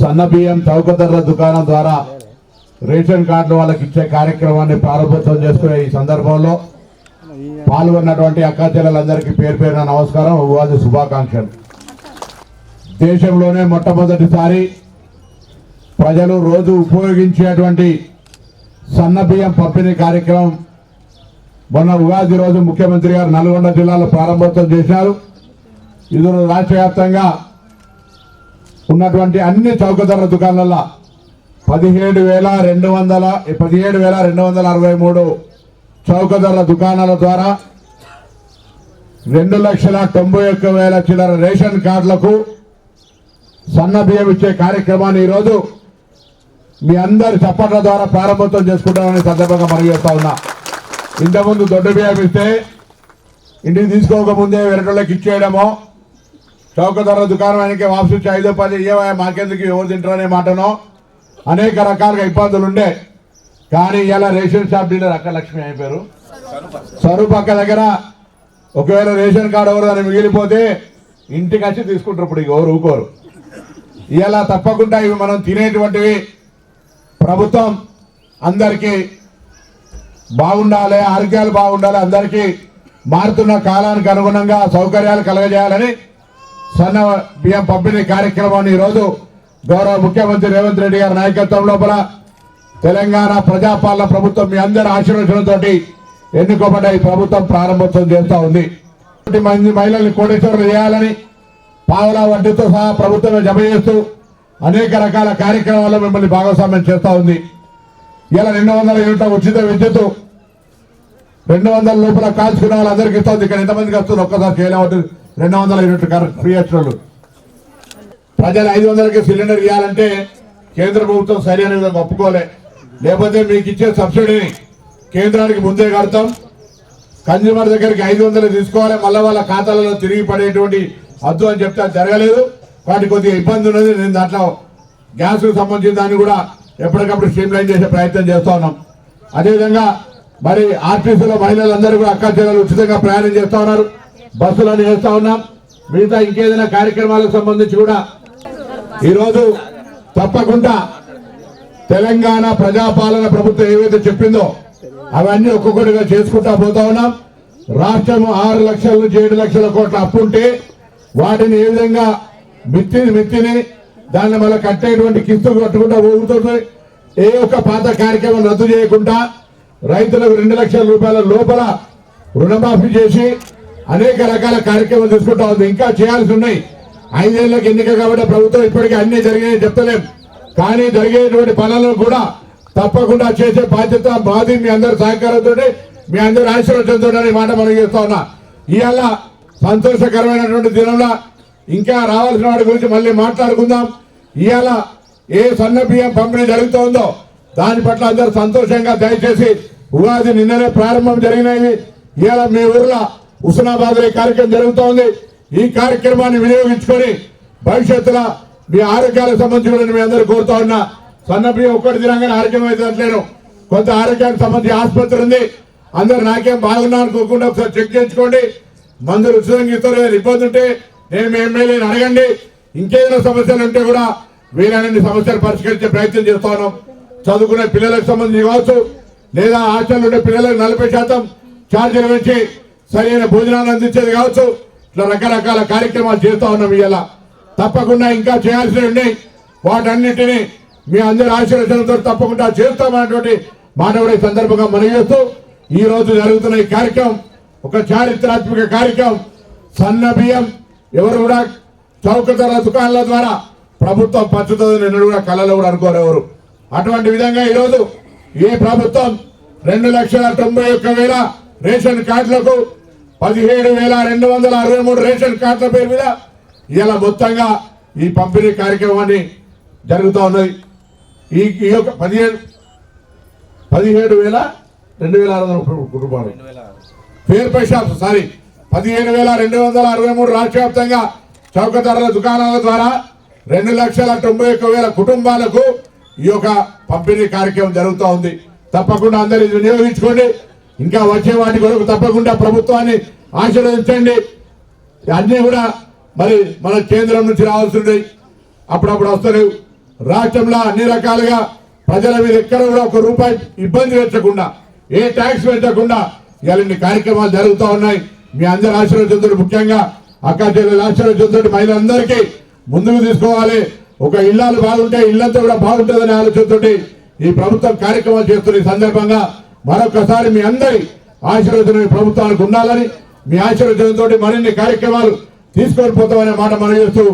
సన్న బియ్యం చౌక ధరల దుకాణం ద్వారా రేషన్ కార్డులు వాళ్ళకి ఇచ్చే కార్యక్రమాన్ని ప్రారంభోత్సవం చేసుకునే ఈ సందర్భంలో పాల్గొన్నటువంటి అక్కాచెల్లెలందరికీ పేరు పేరున నమస్కారం ఉగాది శుభాకాంక్షలు. దేశంలోనే మొట్టమొదటిసారి ప్రజలు రోజు ఉపయోగించేటువంటి సన్న బియ్యం పంపిణీ కార్యక్రమం మొన్న ఉగాది రోజు ముఖ్యమంత్రి గారు నల్గొండ జిల్లాలో ప్రారంభోత్సవం చేశారు. ఇది రాష్ట్ర వ్యాప్తంగా ఉన్నటువంటి అన్ని చౌక ధరల దుకాణాల పదిహేడు వేల రెండు వందల పదిహేడు వేల రెండు వందల అరవై మూడు చౌక ధరల దుకాణాల ద్వారా రెండు లక్షల తొంభై ఒక్క వేల చిల్లర రేషన్ కార్డులకు సన్న బియ్యం ఇచ్చే కార్యక్రమాన్ని ఈరోజు మీ అందరి చప్పట్ల ద్వారా ప్రారంభోత్సవం చేసుకుంటామని సందర్భంగా మనవి చేస్తా ఉన్నా. ఇంతకుముందు దొడ్డు బియ్యం ఇస్తే ఇంటికి తీసుకోకముందే వెరటోళ్ళకి ఇచ్చేయడమో చౌక ధర దుకాణం ఆయనకి వాపసు వచ్చి ఐదో పది ఇయ్యవా మాకెందుకు? ఎవరు తింటారనే మాటనో అనేక రకాలుగా ఇబ్బందులు ఉండే. కానీ ఇలా రేషన్ షాప్ డీలర్ అక్క లక్ష్మి అయిపోయారు స్వరూప్ అక్క దగ్గర ఒకవేళ రేషన్ కార్డు ఎవరు అని మిగిలిపోతే ఇంటికి వచ్చి తీసుకుంటారు ఇప్పుడు ఇక ఎవరు ఊకోరు. ఇలా తప్పకుండా ఇవి మనం తినేటువంటివి. ప్రభుత్వం అందరికీ బాగుండాలి ఆరోగ్యాలు బాగుండాలి అందరికీ మారుతున్న కాలానికి అనుగుణంగా సౌకర్యాలు కలగజేయాలని సన్న బియ్యం పంపిణీ కార్యక్రమాన్ని ఈరోజు గౌరవ ముఖ్యమంత్రి రేవంత్ రెడ్డి గారి నాయకత్వం లోపల తెలంగాణ ప్రజాపాలన ప్రభుత్వం మీ అందరి ఆశీర్వచనంతో ఎన్నుకోబడ్డ ఈ ప్రభుత్వం ప్రారంభోత్సవం చేస్తూ ఉంది. మంది మహిళల్ని కోటేశ్వరులు చేయాలని పావలా వడ్డీతో సహా ప్రభుత్వమే జమ చేస్తూ అనేక రకాల కార్యక్రమాల్లో మిమ్మల్ని భాగస్వామ్యం చేస్తూ ఉంది. ఇలా రెండు వందల యూనిట్ల ఉచిత విద్యుత్ రెండు వందల లోపల కాల్చుకున్న వాళ్ళందరికీ ఇస్తుంది ఇక్కడ ఎంతమందికి వస్తుంది ఒక్కసారి చేయలేమంటుంది రెండు వందల యూనిట్ కరెక్ట్ ఫ్రీ వచ్చినోళ్ళు ప్రజలు ఐదు వందలకి సిలిండర్ ఇవ్వాలంటే కేంద్ర ప్రభుత్వం సరైన విధంగా ఒప్పుకోలే. లేకపోతే మీకు ఇచ్చే సబ్సిడీని కేంద్రానికి ముందే కడతాం. కన్జ్యూమర్ దగ్గరికి ఐదు వందలు తీసుకోవాలి. మళ్ళీ వాళ్ళ ఖాతాలలో తిరిగి పడేటువంటి వద్దు అని చెప్తే జరగలేదు. వాటి కొద్దిగా ఇబ్బంది ఉన్నది. నేను దాంట్లో గ్యాస్కు సంబంధించిన దాన్ని కూడా ఎప్పటికప్పుడు స్ట్రీమ్ లైన్ చేసే ప్రయత్నం చేస్తూ ఉన్నాం. అదేవిధంగా మరి ఆర్టీసీలో మహిళలందరూ కూడా అక్క చెల్లెలు ఉచితంగా ప్రయాణం చేస్తూ ఉన్నారు. బస్సులను చేస్తా ఉన్నాం. మిగతా ఇంకేదైనా కార్యక్రమాలకు సంబంధించి కూడా ఈరోజు తప్పకుండా తెలంగాణ ప్రజాపాలన ప్రభుత్వం ఏవైతే చెప్పిందో అవన్నీ ఒక్కొక్కటిగా చేసుకుంటా పోతా ఉన్నాం. రాష్ట్రం ఆరు లక్షల నుంచి ఏడు లక్షల కోట్ల అప్పు ఉంటే వాటిని ఏ విధంగా మిత్తిని మిత్తిని దాన్ని మళ్ళీ కట్టేటువంటి కిస్తు కట్టుకుంటా ఊగుతుంది ఏ ఒక్క పాత కార్యక్రమం రద్దు చేయకుండా రైతులకు రెండు లక్షల రూపాయల లోపల రుణమాఫీ చేసి అనేక రకాల కార్యక్రమాలు తీసుకుంటా ఉంది. ఇంకా చేయాల్సి ఉన్నాయి. ఐదేళ్ళకు ఎన్నిక కాబట్టి ప్రభుత్వం ఇప్పటికీ అన్ని జరిగాయని చెప్తలేం. కానీ జరిగేటువంటి పనులను కూడా తప్పకుండా చేసే బాధ్యత మాది మీ అందరి సహకారంతో మీ అందరి ఆశీర్వచనంతో మాట మనం చేస్తా ఉన్నా. ఇవాళ సంతోషకరమైనటువంటి దినంలో ఇంకా రావాల్సిన వాటి గురించి మళ్ళీ మాట్లాడుకుందాం. ఇవాళ ఏ సన్న బియ్యం పంపిణీ జరుగుతుందో దాని పట్ల అందరూ సంతోషంగా దయచేసి ఉగాది నిన్ననే ప్రారంభం జరిగినవి ఇవాళ మీ ఊర్లో హుస్నాబాద్ ఈ కార్యక్రమం జరుగుతోంది. ఈ కార్యక్రమాన్ని వినియోగించుకొని భవిష్యత్తులో మీ ఆరోగ్యాలకు సంబంధించి మీ అందరూ కోరుతా ఉన్నా సన్నప్రియ ఒక్కటి తినగానే ఆరోగ్యం అవుతుందట్లేను కొంత ఆరోగ్యానికి సంబంధించి ఆసుపత్రి ఉంది. అందరు నాకేం బాగున్నా అనుకోకుండా ఒకసారి చెక్ చేయించుకోండి. మందులు ఉచితంగా ఇస్తారు ఏదైనా ఇబ్బంది ఉంటే నేను ఎమ్మెల్యేని అడగండి. ఇంకేదైనా సమస్యలు ఉంటే కూడా వీలైనన్ని సమస్యలు పరిష్కరించే ప్రయత్నం చేస్తాను చదువుకునే పిల్లలకు సంబంధించి కావచ్చు లేదా హాస్టల్ ఉండే పిల్లలకు నలభై శాతం ఛార్జీలు పెంచి సరైన భోజనాలు అందించేది కావచ్చు. ఇట్లా రకరకాల కార్యక్రమాలు చేస్తూ ఉన్నాం ఇవాళ తప్పకుండా ఇంకా చేయాల్సినవి ఉన్నాయి. వాటన్నిటిని మీ అందరి ఆశీర్వచనంతో తప్పకుండా చేస్తామన్నటువంటి మానవుడి సందర్భంగా మనం చేస్తూ ఈ రోజు జరుగుతున్న ఈ కార్యక్రమం ఒక చారిత్రాత్మక కార్యక్రమం. సన్న బియ్యం ఎవరు కూడా చౌక ధర దుకాణాల ద్వారా ప్రభుత్వం పంచుతుంది నిన్ను కూడా కళలో కూడా అనుకోరు ఎవరు. అటువంటి విధంగా ఈరోజు ఏ ప్రభుత్వం రెండు లక్షల తొంభై ఒక్క వేల రేషన్ కార్డులకు పదిహేడు వేల రెండు వందల అరవై మూడు రేషన్ కార్డుల పేరు మీద ఇలా మొత్తంగా ఈ పంపిణీ కార్యక్రమాన్ని జరుగుతూ ఉన్నది. ఈ ఈ యొక్క పదిహేడు పదిహేడు వేల రెండు వేల ఆరు వందల కుటుంబాలు. ఫేర్ పై షాప్స్ సారీ పదిహేను వేల రెండు వందల అరవై మూడు రాష్ట్ర వ్యాప్తంగా చౌక ధరల దుకాణాల ద్వారా రెండు లక్షల తొంభై ఒక్క వేల కుటుంబాలకు ఈ యొక్క పంపిణీ కార్యక్రమం జరుగుతూ ఉంది. తప్పకుండా అందరూ వినియోగించుకోండి. ఇంకా వచ్చే వాటి కొరకు తప్పకుండా ప్రభుత్వాన్ని ఆశీర్వదించండి. అన్నీ కూడా మరి మన కేంద్రం నుంచి రావాల్సి ఉన్నాయి అప్పుడప్పుడు వస్తలేవు. రాష్ట్రంలో అన్ని రకాలుగా ప్రజల మీద ఎక్కడ కూడా ఒక రూపాయి ఇబ్బంది పెట్టకుండా ఏ ట్యాక్స్ పెట్టకుండా ఇలాంటి కార్యక్రమాలు జరుగుతూ ఉన్నాయి. మీ అందరి ఆశీర్వచంతుడు ముఖ్యంగా అక్క చెల్లెలు ఆశీర్వచంతుడు మహిళలందరికీ ముందుకు తీసుకోవాలి. ఒక ఇల్లాలు బాగుంటే ఇల్లంతా కూడా బాగుంటుందనే ఆలోచనతోటి ఈ ప్రభుత్వం కార్యక్రమాలు చేస్తున్న ఈ సందర్భంగా మరొకసారి మీ అందరి ఆశీర్వచనం ప్రభుత్వానికి ఉండాలని మీ ఆశీర్వచనంతో మరిన్ని కార్యక్రమాలు తీసుకొని పోతామనే మాట మనం చేస్తూ